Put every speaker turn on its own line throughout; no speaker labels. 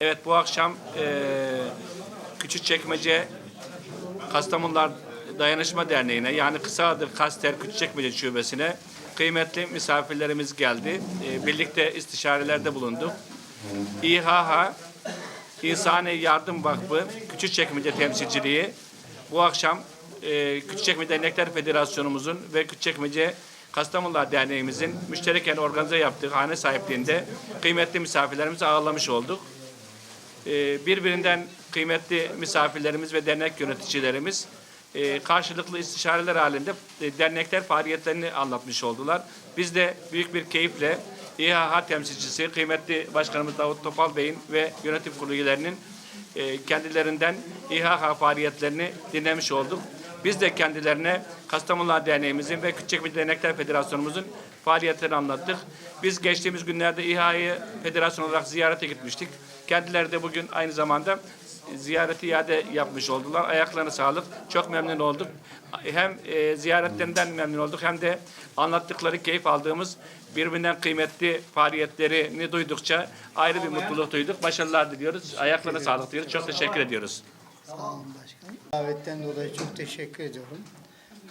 Evet bu akşam eee Küçükçekmece Kastamonular Dayanışma Derneği'ne yani kısa adı Kaster Küçükçekmece Şubesi'ne kıymetli misafirlerimiz geldi. Eee, birlikte istişarelerde bulunduk. İHH İnsani Yardım Vakfı Küçükçekmece temsilciliği bu akşam eee Küçükçekmece Dernekler Federasyonumuzun ve Küçükçekmece Kastamonular Derneğimizin müştereken organize yaptığı hane sahipliğinde kıymetli misafirlerimizi ağırlamış olduk. Ee, birbirinden kıymetli misafirlerimiz ve dernek yöneticilerimiz e, karşılıklı istişareler halinde e, dernekler faaliyetlerini anlatmış oldular. Biz de büyük bir keyifle İHH temsilcisi kıymetli başkanımız Davut Topal Bey'in ve yönetim kurulu üyelerinin e, kendilerinden İHH faaliyetlerini dinlemiş olduk. Biz de kendilerine Kastamonular Derneğimizin ve Küçükçekmece Dernekler Federasyonumuzun faaliyetlerini anlattık. Biz geçtiğimiz günlerde İHA'yı federasyon olarak ziyarete gitmiştik. Kendileri de bugün aynı zamanda ziyareti iade yapmış oldular. Ayaklarına sağlık. Çok memnun olduk. Hem e, ziyaretlerinden memnun olduk hem de anlattıkları keyif aldığımız birbirinden kıymetli faaliyetlerini duydukça ayrı bir mutluluk duyduk. Başarılar diliyoruz. Ayaklarına sağlık diyoruz. Çok teşekkür ediyoruz.
Sağ olun başkanım. Davetten dolayı çok teşekkür ediyorum.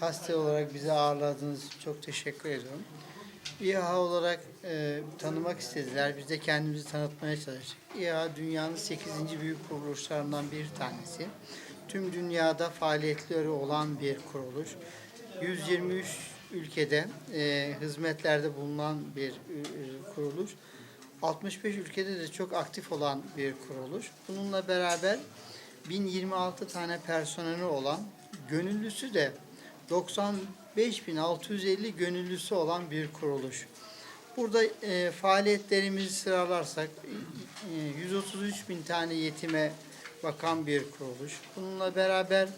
Kaste olarak bizi ağırladığınız için çok teşekkür ediyorum. İHA olarak e, tanımak istediler. Biz de kendimizi tanıtmaya çalıştık. İHA dünyanın 8. büyük kuruluşlarından bir tanesi. Tüm dünyada faaliyetleri olan bir kuruluş. 123 ülkede e, hizmetlerde bulunan bir e, kuruluş. 65 ülkede de çok aktif olan bir kuruluş. Bununla beraber 1026 tane personeli olan, gönüllüsü de 95.650 gönüllüsü olan bir kuruluş. Burada e, faaliyetlerimizi sıralarsak e, 133 bin tane yetime bakan bir kuruluş. Bununla beraber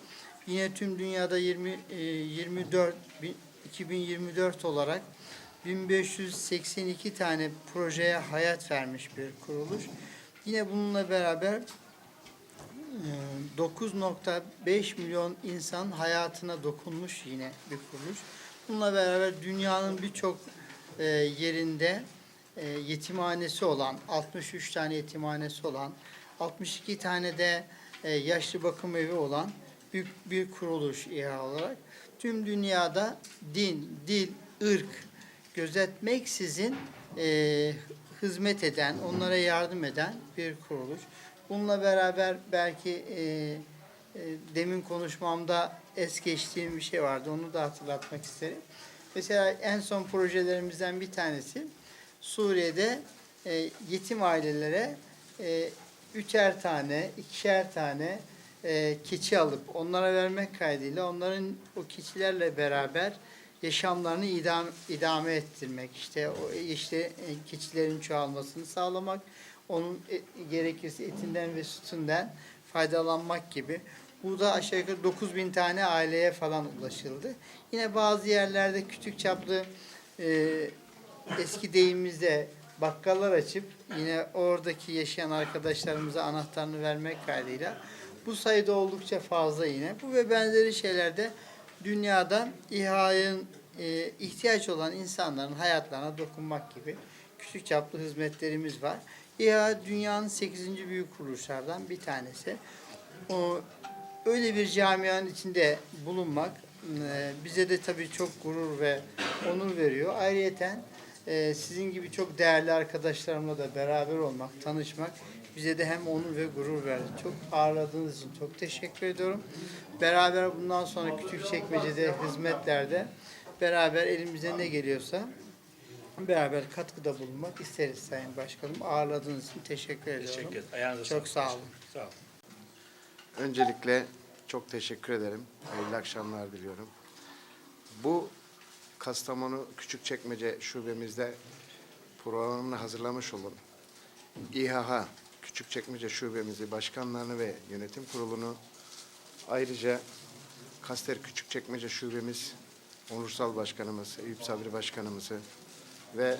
yine tüm dünyada 20 e, 24 bin- 2024 olarak 1582 tane projeye hayat vermiş bir kuruluş. Yine bununla beraber 9.5 milyon insan hayatına dokunmuş yine bir kuruluş. Bununla beraber dünyanın birçok e, yerinde e, yetimhanesi olan, 63 tane yetimhanesi olan, 62 tane de e, yaşlı bakım evi olan büyük bir kuruluş İHA olarak tüm dünyada din, dil, ırk gözetmeksizin hizmet eden, onlara yardım eden bir kuruluş. Bununla beraber belki e, e, demin konuşmamda es geçtiğim bir şey vardı. Onu da hatırlatmak isterim. Mesela en son projelerimizden bir tanesi Suriye'de e, yetim ailelere e, üçer tane, ikişer tane e, keçi alıp onlara vermek kaydıyla onların o keçilerle beraber yaşamlarını idam, idame ettirmek, işte o işte e, keçilerin çoğalmasını sağlamak, onun e, gerekirse etinden ve sütünden faydalanmak gibi. Bu da aşağı yukarı 9 bin tane aileye falan ulaşıldı. Yine bazı yerlerde küçük çaplı e, eski deyimimizde bakkallar açıp yine oradaki yaşayan arkadaşlarımıza anahtarını vermek kaydıyla bu sayıda oldukça fazla yine. Bu ve benzeri şeylerde dünyada İHA'nın e, ihtiyaç olan insanların hayatlarına dokunmak gibi küçük çaplı hizmetlerimiz var. İHA dünyanın 8. büyük kuruluşlardan bir tanesi. O öyle bir camianın içinde bulunmak e, bize de tabii çok gurur ve onur veriyor. Ayrıyeten e, sizin gibi çok değerli arkadaşlarımla da beraber olmak, tanışmak bize de hem onur ve gurur verdi. Çok ağırladığınız için çok teşekkür ediyorum. Beraber bundan sonra küçük çekmecede hizmetlerde beraber elimize ne geliyorsa beraber katkıda bulunmak isteriz Sayın Başkanım. Ağırladığınız için teşekkür ediyorum.
Teşekkür ederim. Ayağınıza
Çok sağ olun.
Sağ olun.
Öncelikle çok teşekkür ederim. Hayırlı akşamlar diliyorum. Bu Kastamonu Küçükçekmece şubemizde programını hazırlamış olan İHH Küçükçekmece şubemizi, başkanlarını ve yönetim kurulunu ayrıca Kaster Küçükçekmece şubemiz onursal başkanımız, Eyüp Sabri başkanımızı ve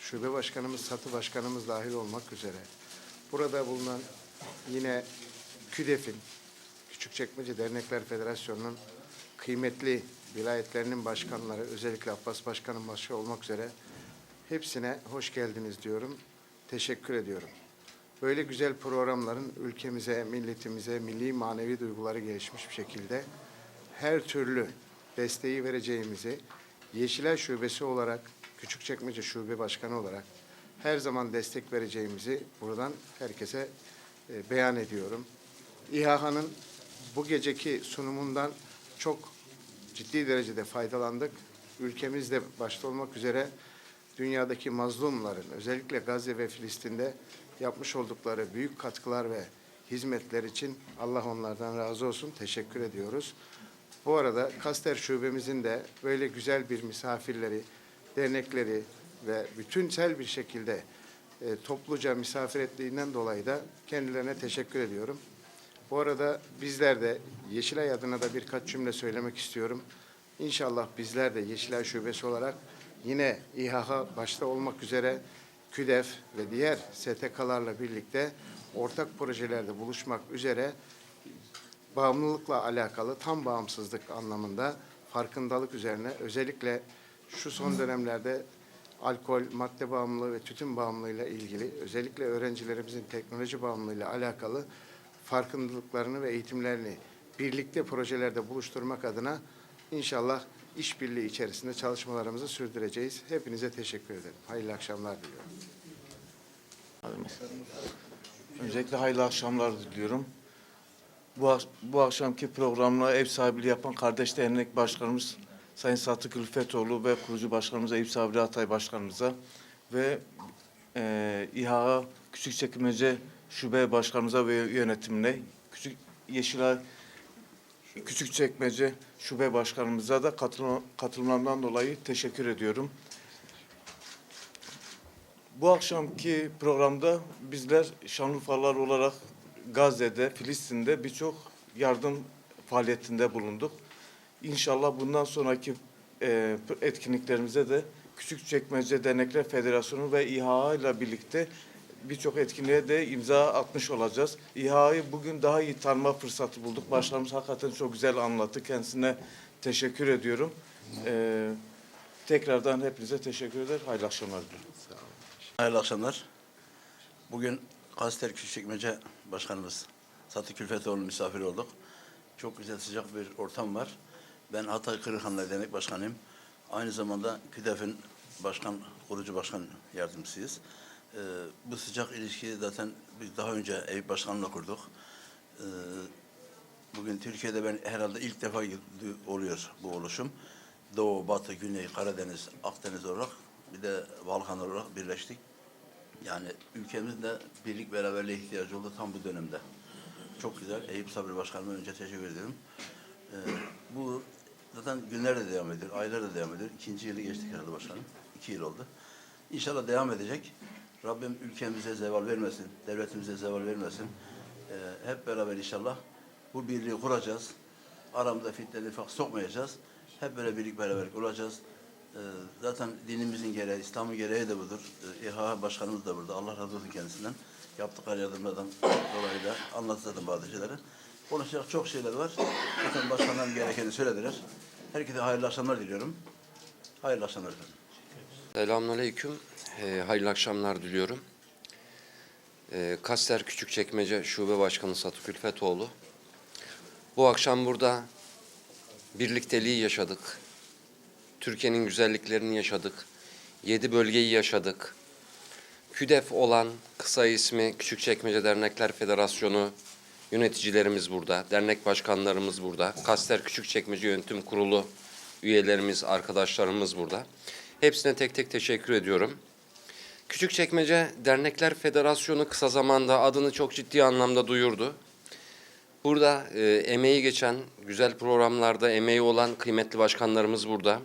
şube başkanımız, satı başkanımız dahil olmak üzere burada bulunan yine KÜDEF'in Küçükçekmece Dernekler Federasyonu'nun kıymetli vilayetlerinin başkanları, özellikle Abbas Başkanım başta olmak üzere hepsine hoş geldiniz diyorum. Teşekkür ediyorum. böyle güzel programların ülkemize, milletimize, milli manevi duyguları gelişmiş bir şekilde her türlü desteği vereceğimizi Yeşilay Şubesi olarak, Küçükçekmece Şube Başkanı olarak her zaman destek vereceğimizi buradan herkese e, beyan ediyorum. İHA'nın bu geceki sunumundan çok ciddi derecede faydalandık. Ülkemizde başta olmak üzere dünyadaki mazlumların özellikle Gazze ve Filistin'de yapmış oldukları büyük katkılar ve hizmetler için Allah onlardan razı olsun. Teşekkür ediyoruz. Bu arada Kaster Şubemizin de böyle güzel bir misafirleri, dernekleri ve bütünsel bir şekilde e, topluca misafir ettiğinden dolayı da kendilerine teşekkür ediyorum. Bu arada bizler de Yeşilay adına da birkaç cümle söylemek istiyorum. İnşallah bizler de Yeşilay Şubesi olarak yine İHA başta olmak üzere KÜDEF ve diğer STK'larla birlikte ortak projelerde buluşmak üzere bağımlılıkla alakalı tam bağımsızlık anlamında farkındalık üzerine özellikle şu son dönemlerde alkol, madde bağımlılığı ve tütün bağımlılığıyla ilgili özellikle öğrencilerimizin teknoloji bağımlılığıyla alakalı farkındalıklarını ve eğitimlerini birlikte projelerde buluşturmak adına inşallah işbirliği içerisinde çalışmalarımızı sürdüreceğiz. Hepinize teşekkür ederim. Hayırlı akşamlar diliyorum.
Öncelikle hayırlı akşamlar diliyorum. Bu, bu akşamki programla ev sahipliği yapan Kardeş Dernek Başkanımız Sayın Satık Ülfetoğlu ve kurucu başkanımız Eyüp Sabri Atay Başkanımıza ve e, İHA Küçükçekmece Şube Başkanımıza ve yönetimine, Küçük Yeşilay Küçükçekmece Şube Başkanımıza da katılma, katılımlarından dolayı teşekkür ediyorum. Bu akşamki programda bizler Şanlıurfalılar olarak Gazze'de, Filistin'de birçok yardım faaliyetinde bulunduk. İnşallah bundan sonraki e, etkinliklerimize de Küçükçekmece Dernekler Federasyonu ve İHA ile birlikte birçok etkinliğe de imza atmış olacağız. İHA'yı bugün daha iyi tanıma fırsatı bulduk. Başkanımız hakikaten çok güzel anlattı. Kendisine teşekkür ediyorum. E, tekrardan hepinize teşekkür eder. Hayırlı akşamlar diliyorum.
Hayırlı akşamlar. Bugün Kaster Küçükçekmece Başkanımız Satı Külfetoğlu misafir olduk. Çok güzel sıcak bir ortam var. Ben Hatay Kırıkhanlar Dernek Başkanıyım. Aynı zamanda KÜDEF'in başkan, kurucu başkan yardımcısıyız. Ee, bu sıcak ilişkiyi zaten biz daha önce Eyüp Başkan'la kurduk. Ee, bugün Türkiye'de ben herhalde ilk defa oluyor bu oluşum. Doğu, Batı, Güney, Karadeniz, Akdeniz olarak bir de Balkan olarak birleştik. Yani ülkemizde birlik beraberliğe ihtiyacı oldu tam bu dönemde. Çok güzel. Eyüp Sabri Başkanıma önce teşekkür ederim. Zaten günler de devam ediyor, aylar da devam ediyor. İkinci yılı geçtik herhalde başkanım. İki yıl oldu. İnşallah devam edecek. Rabbim ülkemize zeval vermesin, devletimize zeval vermesin. Ee, hep beraber inşallah bu birliği kuracağız. Aramızda fitne, nifak sokmayacağız. Hep böyle birlik beraberlik olacağız. Ee, zaten dinimizin gereği, İslam'ın gereği de budur. Ee, İHA Başkanımız da burada. Allah razı olsun kendisinden. Yaptıkları yardımlardan dolayı da anlattı zaten bazı şeyleri. Konuşacak çok şeyler var. Zaten başkanlarım gerekeni söylediler. Herkese hayırlı akşamlar diliyorum. Hayırlı akşamlar efendim.
Selamünaleyküm. Ee, hayırlı akşamlar diliyorum. Ee, Kaster Küçükçekmece Şube Başkanı Satı Külfetoğlu. Bu akşam burada birlikteliği yaşadık. Türkiye'nin güzelliklerini yaşadık. Yedi bölgeyi yaşadık. KÜDEF olan kısa ismi Küçükçekmece Dernekler Federasyonu yöneticilerimiz burada, dernek başkanlarımız burada, Kaster Küçükçekmece Yönetim Kurulu üyelerimiz, arkadaşlarımız burada. Hepsine tek tek teşekkür ediyorum. Küçükçekmece Dernekler Federasyonu kısa zamanda adını çok ciddi anlamda duyurdu. Burada e, emeği geçen, güzel programlarda emeği olan kıymetli başkanlarımız burada.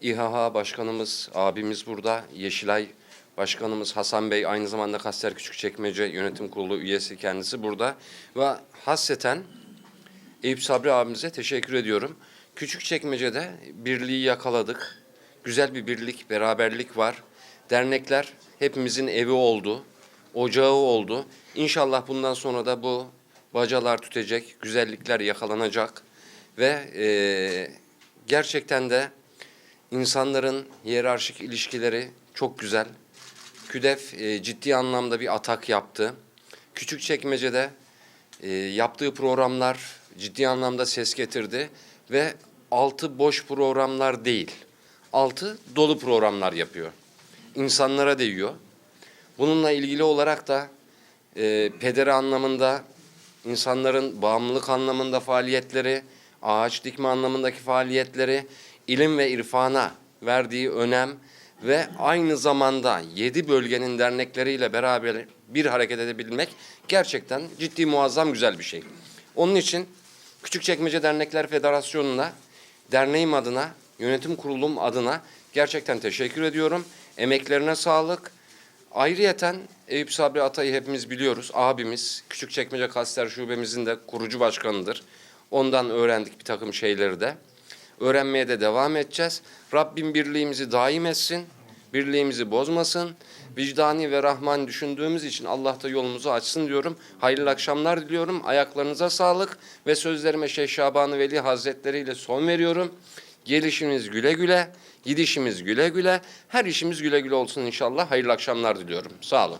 İHA Başkanımız, abimiz burada. Yeşilay Başkanımız Hasan Bey aynı zamanda Kaster Küçükçekmece Yönetim Kurulu üyesi kendisi burada. Ve hasreten Eyüp Sabri abimize teşekkür ediyorum. Küçükçekmece'de birliği yakaladık. Güzel bir birlik, beraberlik var. Dernekler hepimizin evi oldu, ocağı oldu. İnşallah bundan sonra da bu bacalar tütecek, güzellikler yakalanacak ve eee, gerçekten de insanların hiyerarşik ilişkileri çok güzel. KÜDEF e, ciddi anlamda bir atak yaptı. Küçükçekmece'de e, yaptığı programlar ciddi anlamda ses getirdi ve altı boş programlar değil, altı dolu programlar yapıyor. İnsanlara değiyor. Bununla ilgili olarak da e, pederi anlamında, insanların bağımlılık anlamında faaliyetleri, ağaç dikme anlamındaki faaliyetleri, ilim ve irfana verdiği önem ve aynı zamanda yedi bölgenin dernekleriyle beraber bir hareket edebilmek gerçekten ciddi muazzam güzel bir şey. Onun için Küçükçekmece Dernekler Federasyonu'na, derneğim adına, yönetim kurulum adına gerçekten teşekkür ediyorum. Emeklerine sağlık. Ayrıyeten Eyüp Sabri Atay'ı hepimiz biliyoruz. Abimiz, Küçükçekmece Kaster Şubemizin de kurucu başkanıdır. Ondan öğrendik bir takım şeyleri de. Öğrenmeye de devam edeceğiz. Rabbim birliğimizi daim etsin. Birliğimizi bozmasın. Vicdani ve Rahman düşündüğümüz için Allah da yolumuzu açsın diyorum. Hayırlı akşamlar diliyorum. Ayaklarınıza sağlık ve sözlerime Şeyh Şaban Veli Hazretleri ile son veriyorum. Gelişimiz güle güle, gidişimiz güle güle, her işimiz güle güle olsun inşallah. Hayırlı akşamlar diliyorum. Sağ olun.